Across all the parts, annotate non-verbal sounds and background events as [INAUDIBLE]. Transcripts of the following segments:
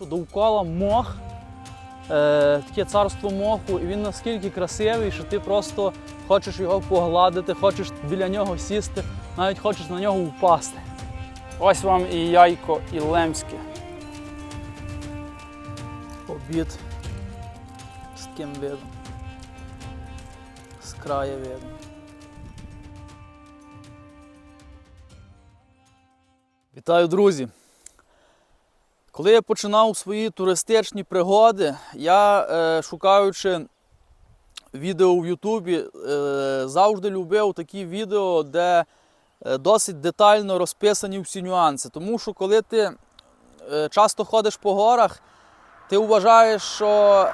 що довкола мох, е, таке царство моху, і він наскільки красивий, що ти просто хочеш його погладити, хочеш біля нього сісти, навіть хочеш на нього впасти. Ось вам і яйко, і лемське. Обід з таким видом. З краю видно. Вітаю, друзі! Коли я починав свої туристичні пригоди, я, е, шукаючи відео в Ютубі, е, завжди любив такі відео, де е, досить детально розписані всі нюанси. Тому що коли ти е, часто ходиш по горах, ти вважаєш, що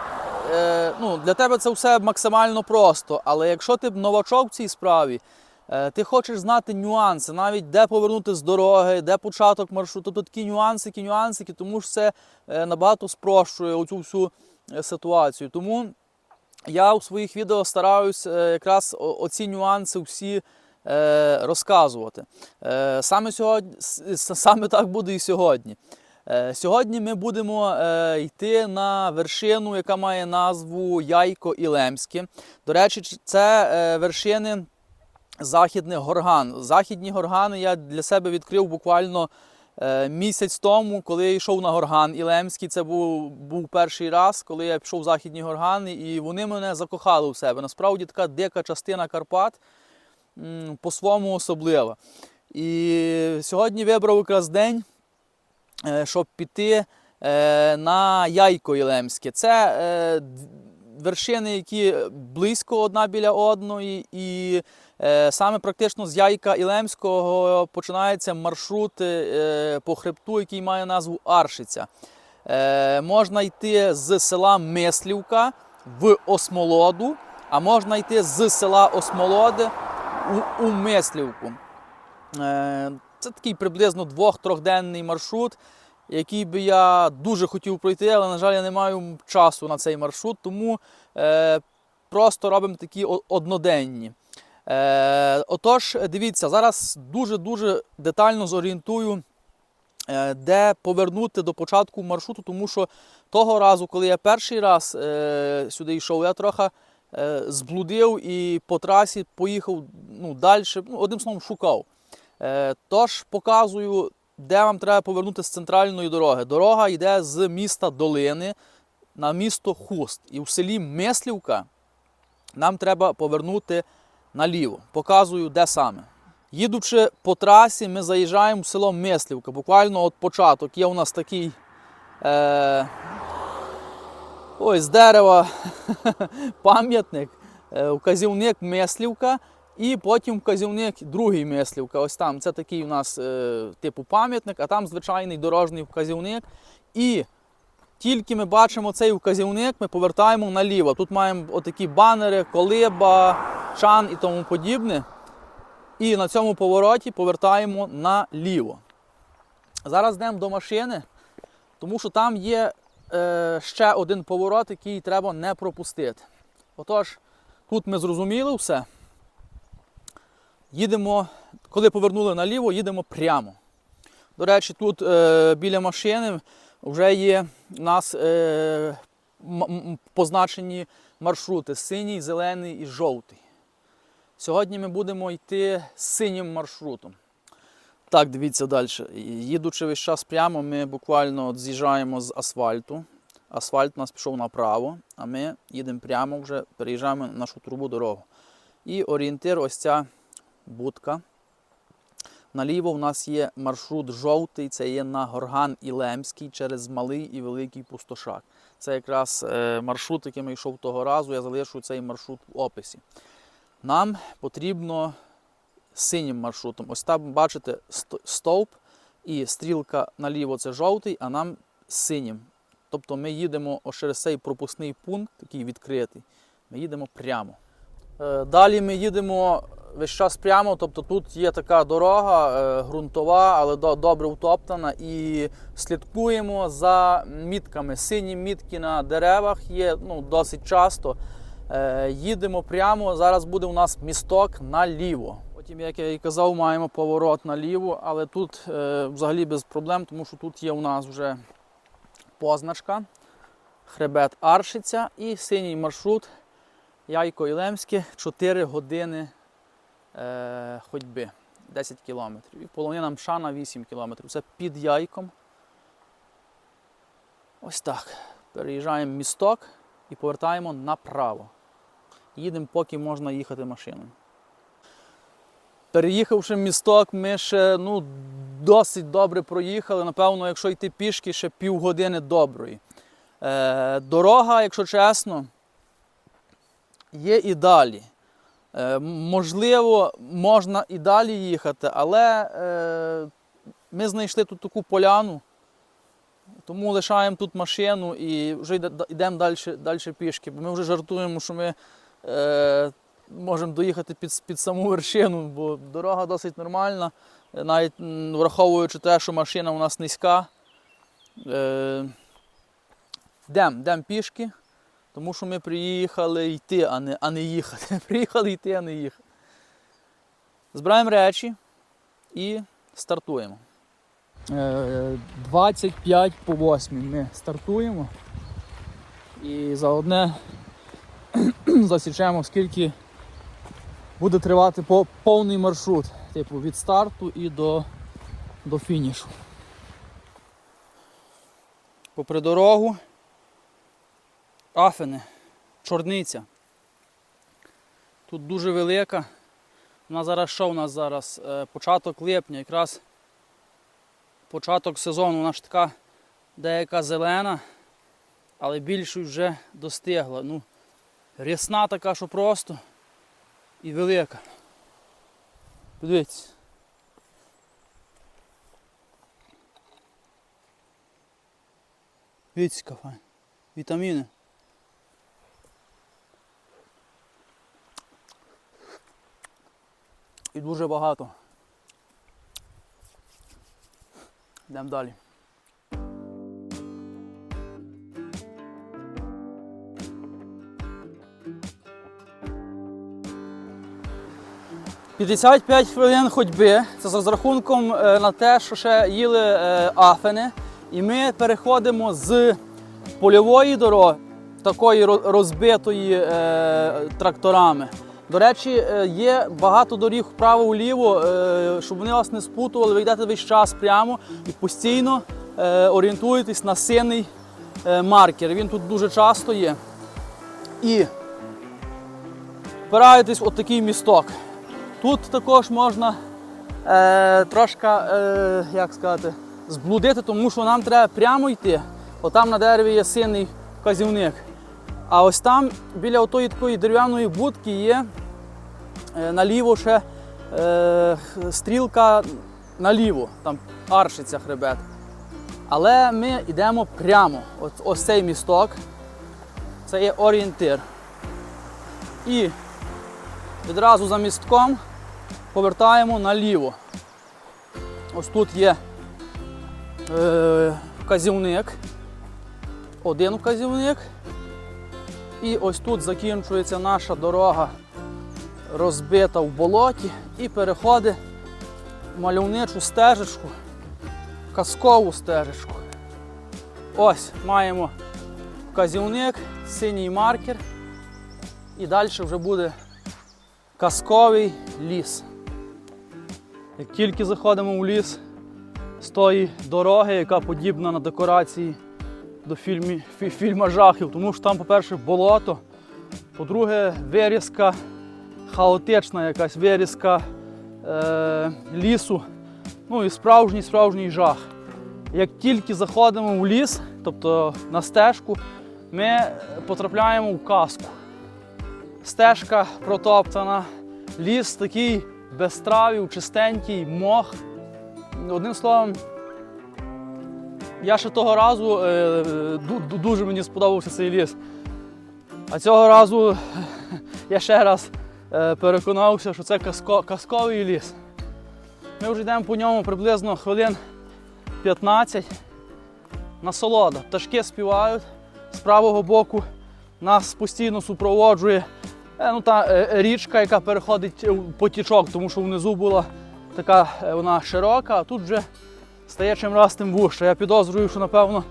е, ну, для тебе це все максимально просто. Але якщо ти новачок в цій справі, Ти хочеш знати нюанси, навіть де повернути з дороги, де початок маршруту. Тобто такі нюансики, нюансики, тому що це е, набагато спрощує оцю всю е, ситуацію. Тому я у своїх відео стараюсь е, якраз оці нюанси всі е, розказувати. Е, Саме, сьогодні, саме так буде і сьогодні. Е, Сьогодні ми будемо е, йти на вершину, яка має назву Яйко і Лемське. До речі, це е, вершини західних горган. Західні горгани я для себе відкрив буквально е, місяць тому, коли я йшов на горган Ілемський. Це був, був перший раз, коли я пішов в західні горгани, і вони мене закохали в себе. Насправді така дика частина Карпат по-своєму особлива. І сьогодні вибрав якраз день, е, щоб піти е, на Яйко Ілемське. Це вершини, які близько одна біля одної, і саме практично з Яйка Ілемського починається маршрут е, по хребту, який має назву Аршиця. Е, можна йти з села Мислівка в Осмолоду, а можна йти з села Осмолоди у, Мислівку. Е, Це такий приблизно двох-трьохденний маршрут, який би я дуже хотів пройти, але, на жаль, я не маю часу на цей маршрут, тому е, просто робимо такі одноденні. Е, отож, дивіться, зараз дуже-дуже детально зорієнтую, е, де повернути до початку маршруту, тому що того разу, коли я перший раз е, сюди йшов, я трохи е, зблудив і по трасі поїхав ну, далі, ну, одним словом, шукав. Е, тож показую, де вам треба повернути з центральної дороги. Дорога йде з міста Долини на місто Хуст. І в селі Мислівка нам треба повернути наліво. Показую, де саме. Їдучи по трасі, ми заїжджаємо в село Мислівка. Буквально от початок є у нас такий. Е... Ой, з дерева [LAUGHS] пам'ятник, е, вказівник Мислівка, і потім вказівник другий Мислівка. Ось там це такий у нас е, типу пам'ятник, а там звичайний дорожній вказівник. І тільки ми бачимо цей вказівник, ми повертаємо наліво. Тут маємо отакі банери, колиба, чан і тому подібне. І на цьому повороті повертаємо наліво. Зараз йдемо до машини, тому що там є е, ще один поворот, який треба не пропустити. Отож, тут ми зрозуміли все. Їдемо, коли повернули наліво, їдемо прямо. До речі, тут е, біля машини вже є у нас е, позначені маршрути: синій, зелений і жовтий. Сьогодні ми будемо йти синім маршрутом. Так, дивіться далі. Їдучи весь час прямо, ми буквально з'їжджаємо з асфальту. Асфальт у нас пішов направо, а ми їдемо прямо вже, переїжджаємо на нашу трубу дорогу. І орієнтир ось ця будка. Наліво в нас є маршрут жовтий, це є на Горган і Лемський через Малий і Великий Пустошак. Це якраз е, маршрут, яким я йшов того разу. Я залишу цей маршрут в описі. Нам потрібно синім маршрутом. Ось там, бачите, стовп і стрілка наліво це жовтий, а нам синім. Тобто ми їдемо через цей пропускний пункт, такий відкритий. Ми їдемо прямо. Е, Далі ми їдемо весь час прямо, тобто тут є така дорога е, ґрунтова, але добре втоптана. І слідкуємо за мітками. Сині мітки на деревах є ну, досить часто. Е, Їдемо прямо. Зараз буде у нас місток наліво. Потім, як я і казав, маємо поворот наліво, але тут е, взагалі без проблем, тому що тут є у нас вже позначка, хребет Аршиця і синій маршрут Яйко Ілемське 4 години е, ходьби 10 кілометрів. І полонина Мшана 8 кілометрів. Це під яйком. Ось так. Переїжджаємо місток і повертаємо направо. Їдемо, поки можна їхати машиною. Переїхавши місток, ми ще ну, досить добре проїхали. Напевно, якщо йти пішки, ще півгодини доброї. Е, дорога, якщо чесно, є і далі. Е, можливо, можна і далі їхати, але е, ми знайшли тут таку поляну, тому лишаємо тут машину і вже йдемо далі, далі пішки. Бо ми вже жартуємо, що ми е, можемо доїхати під, під саму вершину, бо дорога досить нормальна, навіть враховуючи те, що машина у нас низька. Йдемо пішки, тому що ми приїхали йти, а не, а не їхати. [LAUGHS] Приїхали йти, а не їхати. Збираємо речі і стартуємо. 25 по 8 ми стартуємо. І за одне [CLEARS THROAT] засічемо, скільки буде тривати повний маршрут, типу від старту і до, до фінішу. Попри дорогу Афини, чорниця. Тут дуже велика. Вона зараз що у нас зараз? Е, Початок липня, якраз початок сезону, вона ж така деяка зелена, але більшою вже достигла. Ну, рясна така, що просто і велика. Подивіться. Дивіться, файна. Вітаміни. І дуже багато. Йдемо далі. П'ятдесят п'ять хвилин ходьби. Це з розрахунком е, на те, що ще їли е, афини. І ми переходимо з польової дороги, такої розбитої е, тракторами. До речі, е, є багато доріг вправо-вліво, е, щоб вони вас не спутували, ви йдете весь час прямо і постійно е, орієнтуєтесь на синій е, маркер. Він тут дуже часто є. І впираєтесь в такий місток. Тут також можна е, трошки, е, як сказати, зблудити, тому що нам треба прямо йти. Отам на дереві є синій вказівник. А ось там біля отої такої дерев'яної будки є е, наліво ще е, стрілка наліво, там аршиться хребет. Але ми йдемо прямо. От, ось цей місток. Це є орієнтир. І відразу за містком повертаємо наліво. Ось тут є е, вказівник. Один вказівник. І ось тут закінчується наша дорога, розбита в болоті, і переходить в мальовничу стежечку, казкову стежечку. Ось маємо вказівник, синій маркер, і далі вже буде казковий ліс. Як тільки заходимо в ліс з тої дороги, яка подібна на декорації до фільмі, фі- фільма жахів, тому що там, по-перше, болото, по-друге, вирізка, хаотична якась вирізка е, лісу. Ну і справжній справжній жах. Як тільки заходимо в ліс, тобто на стежку, ми потрапляємо в казку. Стежка протоптана, ліс такий без травів, чистенький, мох. Одним словом, я ще того разу е, ду- ду- дуже мені сподобався цей ліс. А цього разу [LAUGHS] я ще раз е, переконався, що це казко, казковий ліс. Ми вже йдемо по ньому приблизно хвилин 15. Насолода. Пташки співають. З правого боку нас постійно супроводжує е, ну, та, річка, яка переходить потічок, тому що внизу була така вона широка, а тут вже стає чим раз тим вужче. Я підозрюю, що напевно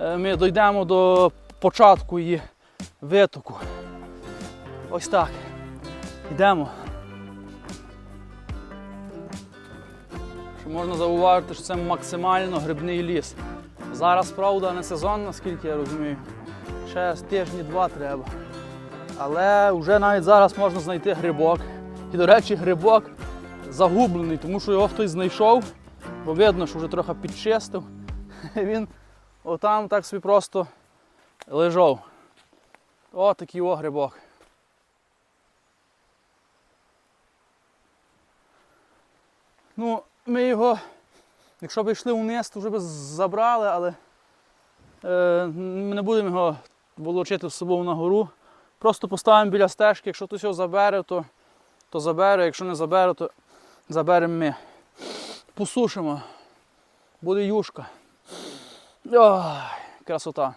е, ми дійдемо до початку її витоку. Ось так. Йдемо. Що можна зауважити, що це максимально грибний ліс. Зараз, правда, не сезон, наскільки я розумію. Ще тижні два треба. Але вже навіть зараз можна знайти грибок. І, до речі, грибок загублений, тому що його хтось знайшов, бо видно, що вже трохи підчистив. [LAUGHS] Він отам так собі просто лежав. О, такий о. Ну, ми його, якщо б йшли вниз, то вже б забрали, але е, ми не будемо його волочити з собою на гору. Просто поставимо біля стежки, якщо хтось його забере, то, то забере, якщо не забере, то заберемо ми. Посушимо. Буде юшка. Ой, красота.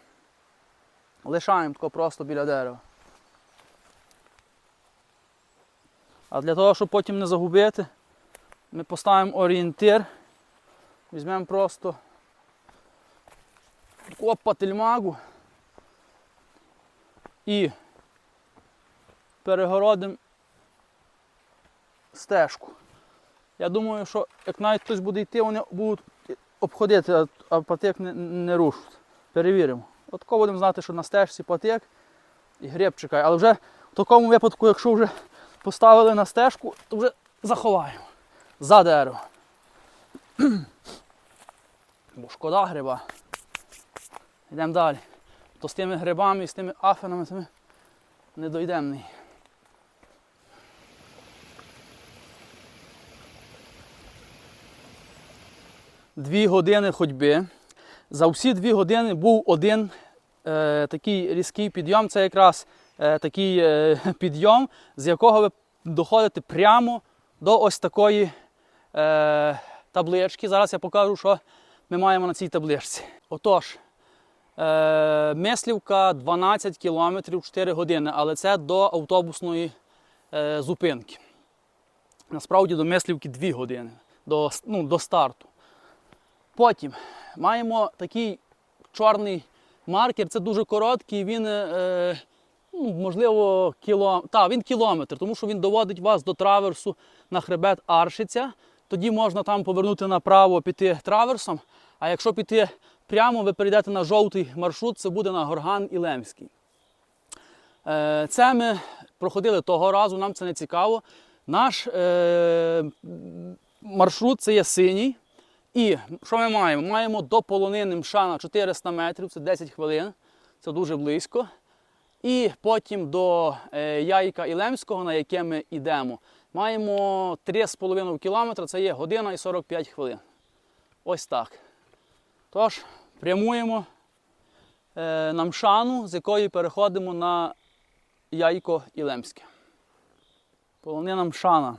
Лишаємо тако просто біля дерева. А для того, щоб потім не загубити, ми поставимо орієнтир. Візьмемо просто пательмагу і перегородимо стежку. Я думаю, що як навіть хтось буде йти, вони будуть обходити, а- патик не, не рушить. Перевіримо. От тако будемо знати, що на стежці патик і гриб чекає. Але вже в такому випадку, якщо вже поставили на стежку, то вже заховаємо за дерево. Бо шкода гриба. Йдемо далі. То з тими грибами і з тими афенами ми не дойдемо. Дві години ходьби. За всі дві години був один е, такий різкий підйом. Це якраз е, такий е, [LAUGHS] підйом, з якого ви доходите прямо до ось такої е, таблички. Зараз я покажу, що ми маємо на цій табличці. Отож, е, Мислівка 12 кілометрів 4 години, але це до автобусної е, зупинки. Насправді до Мислівки 2 години до, ну, до старту. Потім маємо такий чорний маркер, це дуже короткий, він, е, ну, можливо, кіло... Та, він кілометр, тому що він доводить вас до траверсу на хребет Аршиця. Тоді можна там повернути направо, піти траверсом. А якщо піти прямо, ви перейдете на жовтий маршрут, це буде на Горган Ілемський. Е, Це ми проходили того разу, нам це не цікаво. Наш е, маршрут це є синій. І що ми маємо? Маємо до полонини Мшана 400 метрів, це 10 хвилин, це дуже близько. І потім до е, Яйка Ілемського, на яке ми йдемо, маємо 3,5 кілометра, це є година і 45 хвилин. Ось так. Тож, прямуємо е, на Мшану, з якої переходимо на Яйко Ілемське. Полонина Мшана.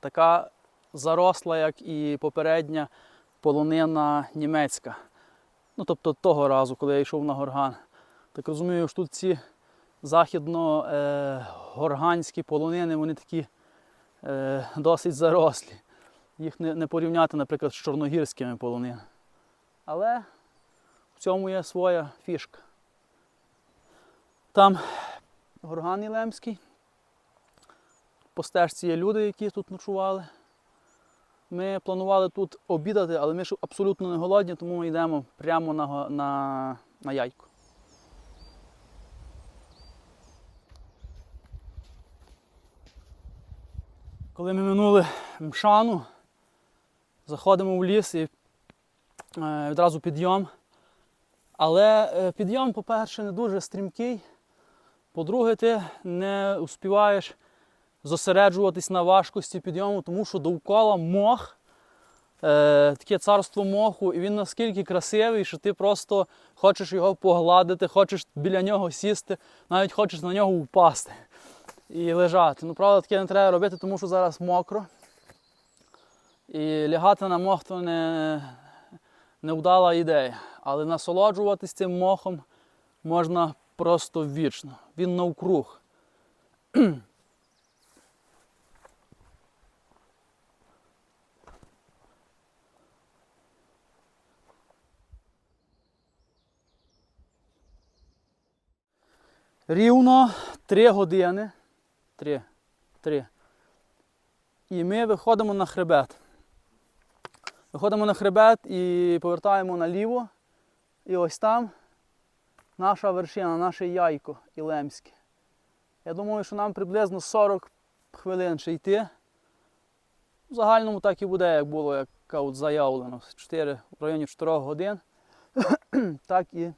Така заросла, як і попередня полонина німецька. Ну, тобто того разу, коли я йшов на горган. Так розумію, що тут ці західно-горганські полонини, вони такі е, досить зарослі. Їх не, не порівняти, наприклад, з чорногірськими полонинами. Але в цьому є своя фішка. Там горган Ілемський. По стежці є люди, які тут ночували. Ми планували тут обідати, але ми ж абсолютно не голодні, тому ми йдемо прямо на, на, на яйку. Коли ми минули мшану, заходимо в ліс і е, відразу підйом. Але е, підйом, по-перше, не дуже стрімкий. По-друге, ти не успіваєш зосереджуватись на важкості підйому, тому що довкола мох, е, таке царство моху, і він наскільки красивий, що ти просто хочеш його погладити, хочеш біля нього сісти, навіть хочеш на нього впасти і лежати. Ну, правда, таке не треба робити, тому що зараз мокро. І лягати на мох то не, не вдала ідея. Але насолоджуватись цим мохом можна просто вічно. Він навкруг. Рівно 3 години. 3. 3. І ми виходимо на хребет. Виходимо на хребет і повертаємо наліво. І ось там наша вершина, наше яйко Ілемське. Я думаю, що нам приблизно 40 хвилин ще йти. В загальному так і буде, як було, як от заявлено. 4, в районі 4 годин. [CLEARS THROAT] так і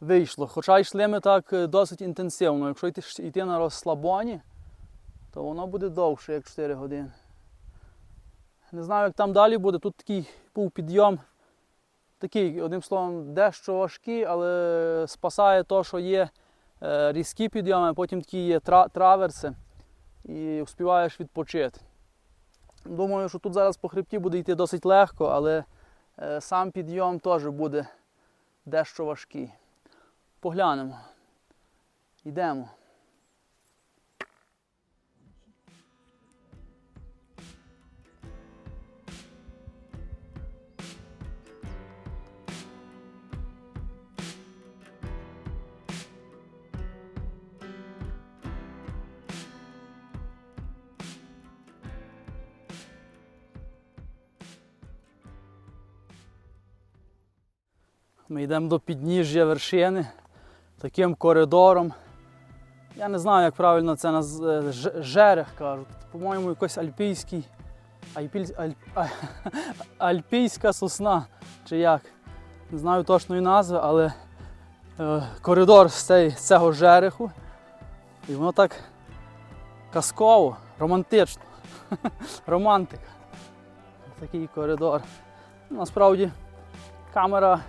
вийшло. Хоча йшли ми так е, досить інтенсивно. Якщо йти, йти на розслабоні, то воно буде довше, як 4 години. Не знаю, як там далі буде. Тут такий був підйом. Такий, одним словом, дещо важкий, але спасає те, що є е, різкі підйоми, потім такі є тра- траверси і успіваєш відпочити. Думаю, що тут зараз по хребті буде йти досить легко, але е, сам підйом теж буде дещо важкий. Поглянемо. Йдемо. Ми йдемо до підніжжя вершини таким коридором. Я не знаю, як правильно це наз... е, жерех кажуть. По-моєму, якийсь альпійський. Альпіль... Аль... [LAUGHS] Альпійська сосна чи як. Не знаю точної назви, але е, коридор з цього жереху. І воно так казково, романтично. [LAUGHS] Романтика. Такий коридор. Насправді камера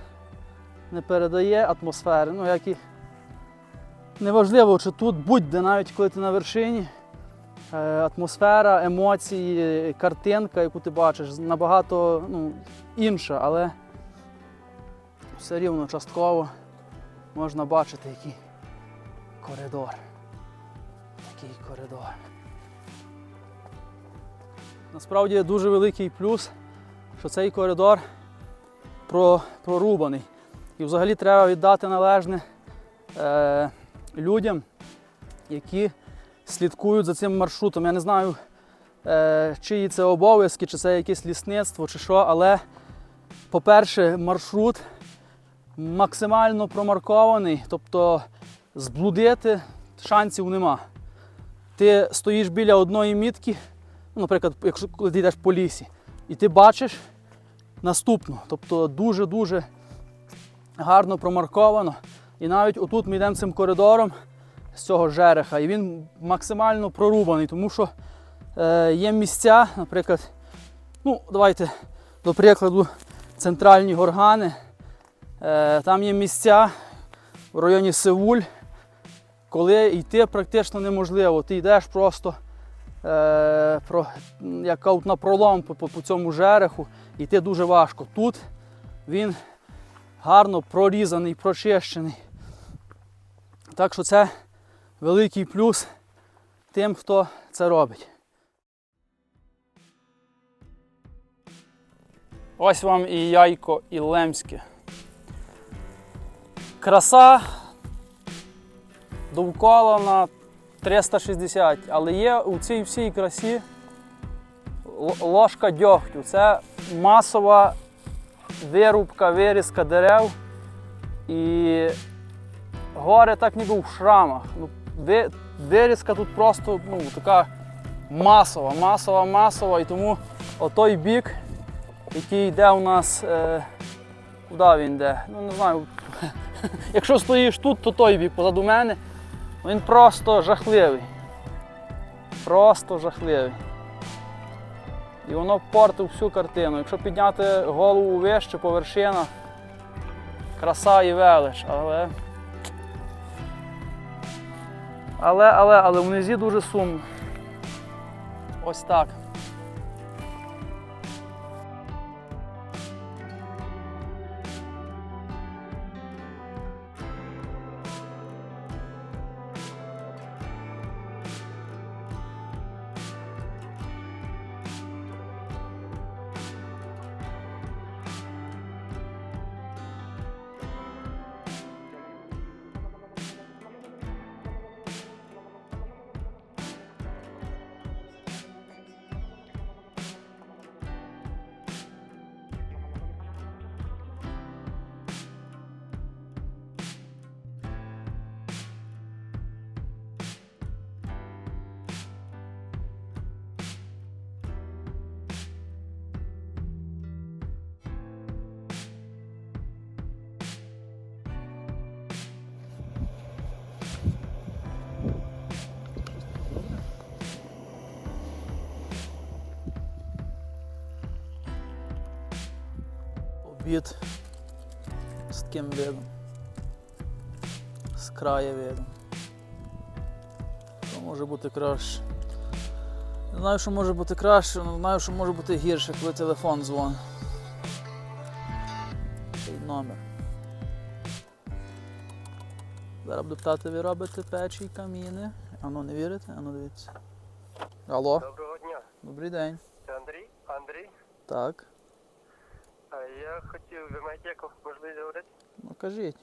не передає атмосфери. Ну, як і неважливо, чи тут будь-де, навіть коли ти на вершині, е, атмосфера, емоції, картинка, яку ти бачиш, набагато ну, інша, але все рівно частково можна бачити, який коридор. Такий коридор. Насправді дуже великий плюс, що цей коридор прорубаний. І взагалі треба віддати належне е, людям, які слідкують за цим маршрутом. Я не знаю, е, чиї це обов'язки, чи це якесь лісництво, чи що, але, по-перше, маршрут максимально промаркований, тобто зблудити шансів нема. Ти стоїш біля одної мітки, ну, наприклад, якщо ти йдеш по лісі, і ти бачиш наступну. Тобто дуже-дуже гарно промарковано. І навіть отут ми йдемо цим коридором з цього жереха, і він максимально прорубаний, тому що е, є місця, наприклад, ну, давайте, до прикладу, центральні горгани. Е, там є місця в районі Сеуль, коли йти практично неможливо. Ти йдеш просто е, про, як кажуть, на пролом по, по цьому жереху, йти дуже важко. Тут він гарно прорізаний, прочищений. Так що це великий плюс тим, хто це робить. Ось вам і яйко, і лемське. Краса довкола на 360, але є у цій всій красі ложка дьогтю. Це масова вирубка, вирізка дерев. І гори так ніби в шрамах. Ну, вирізка тут просто ну, така масова, масова, масова. І тому отой бік, який йде у нас. Е, куди він йде? Ну не знаю. [LAUGHS] Якщо стоїш тут, то той бік позаду мене. Він просто жахливий. Просто жахливий. І воно портить всю картину. Якщо підняти голову вище по вершинах, краса і велич, але. Але, але, але внизі дуже сумно. Ось так. Обід з таким видом. З краю видом. Що може бути краще? Не знаю, що може бути краще, але знаю, що може бути гірше, коли телефон дзвонить. Номер. Зараз буду питати, ви робите печі і каміни. Ану, не вірите? Ану, дивіться. Алло, Доброго дня, добрий день. це Андрій. Андрій, Так, а я хотів, ви маєте яку можливість говорити? ну кажіть.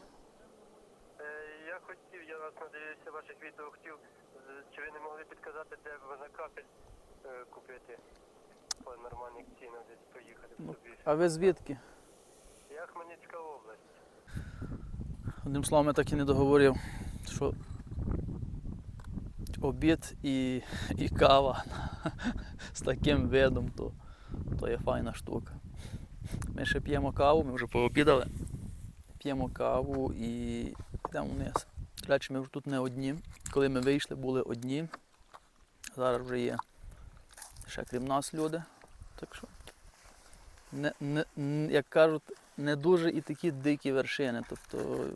Е, Я хотів, я вас надивився ваших відео, хотів, чи ви не могли підказати, де можна капель е, купити по нормальних цінах, десь поїхати Ну. собі. А ви звідки? Я Хмельницька область. Одним словом, я так і не договорив, що обід і, і кава [LAUGHS] з таким видом, то, то є файна штука. Ми ще п'ємо каву, ми вже пообідали. П'ємо каву і йдемо вниз. Речі, ми вже тут не одні. Коли ми вийшли, були одні. Зараз вже є ще крім нас люди. Так що, не, не, як кажуть, не дуже і такі дикі вершини. Тобто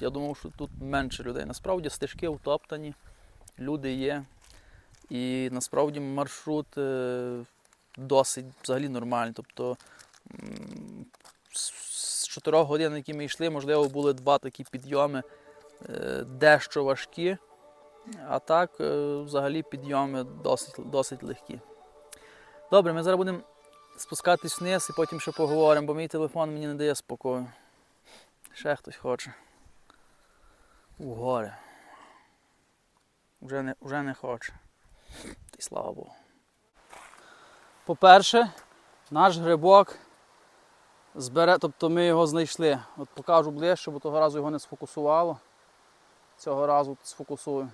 я думав, що тут менше людей. Насправді стежки втоптані, люди є. І насправді маршрут е, досить взагалі нормальний. Тобто з- 4 годин, які ми йшли, можливо, були два такі підйоми е, дещо важкі. А так, е, взагалі, підйоми досить, досить легкі. Добре, ми зараз будемо спускатись вниз і потім ще поговоримо, бо мій телефон мені не дає спокою. Ще хтось хоче. У гори. Вже не, вже не хоче. Та слава Богу. По-перше, наш грибок збере, тобто ми його знайшли. От покажу ближче, бо того разу його не сфокусувало. Цього разу сфокусую.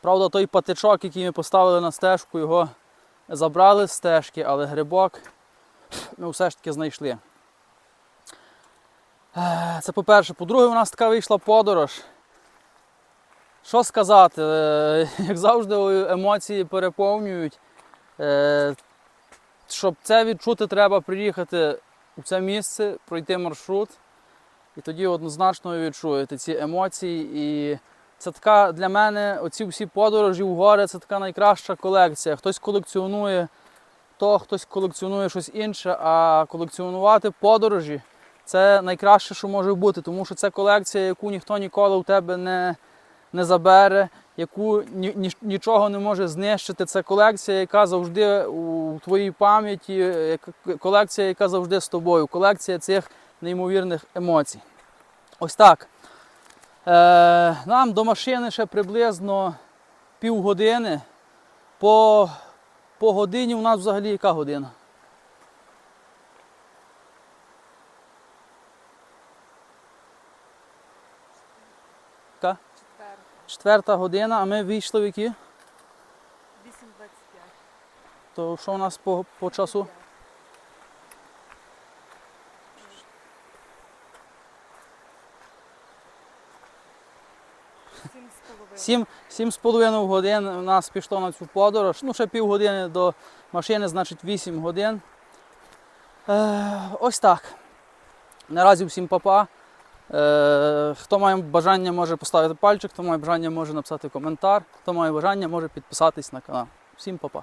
Правда, той патичок, який ми поставили на стежку, його забрали з стежки, але грибок ми все ж таки знайшли. Е, Це по-перше. По-друге, у нас така вийшла подорож. Що сказати, Е, як завжди, емоції переповнюють. Е, Щоб це відчути, треба приїхати у це місце, пройти маршрут. І тоді однозначно ви відчуєте ці емоції. І це така для мене, оці всі подорожі в гори, це така найкраща колекція. Хтось колекціонує то, хтось колекціонує щось інше, а колекціонувати подорожі це найкраще, що може бути, тому що це колекція, яку ніхто ніколи у тебе не, не забере, яку ні, ні- нічого не може знищити. Це колекція, яка завжди у твоїй пам'яті, колекція, яка завжди з тобою, колекція цих неймовірних емоцій. Ось так. Е, нам до машини ще приблизно півгодини. По, по годині у нас взагалі яка година? Яка? Четвер, Четверта година, а ми вийшли в які? 8.25. То що у нас по, по часу? Сім. Сім, з половиною годин у нас пішло на цю подорож. Ну, ще півгодини до машини, значить 8 годин. Е, ось так. Наразі всім папа. Е, хто має бажання, може поставити пальчик, хто має бажання, може написати коментар, хто має бажання, може підписатись на канал. Всім папа.